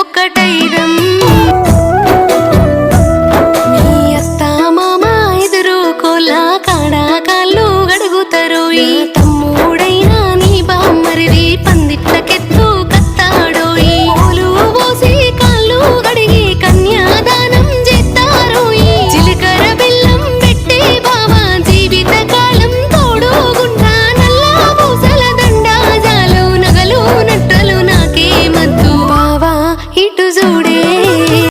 ఒక్కటైరం మీ అత్త మామ ఎదురు కోలా కాడా కాళ్ళు గడుగుతారు. ఈ ಕೊಟ್ಟು ಜೋಡಿ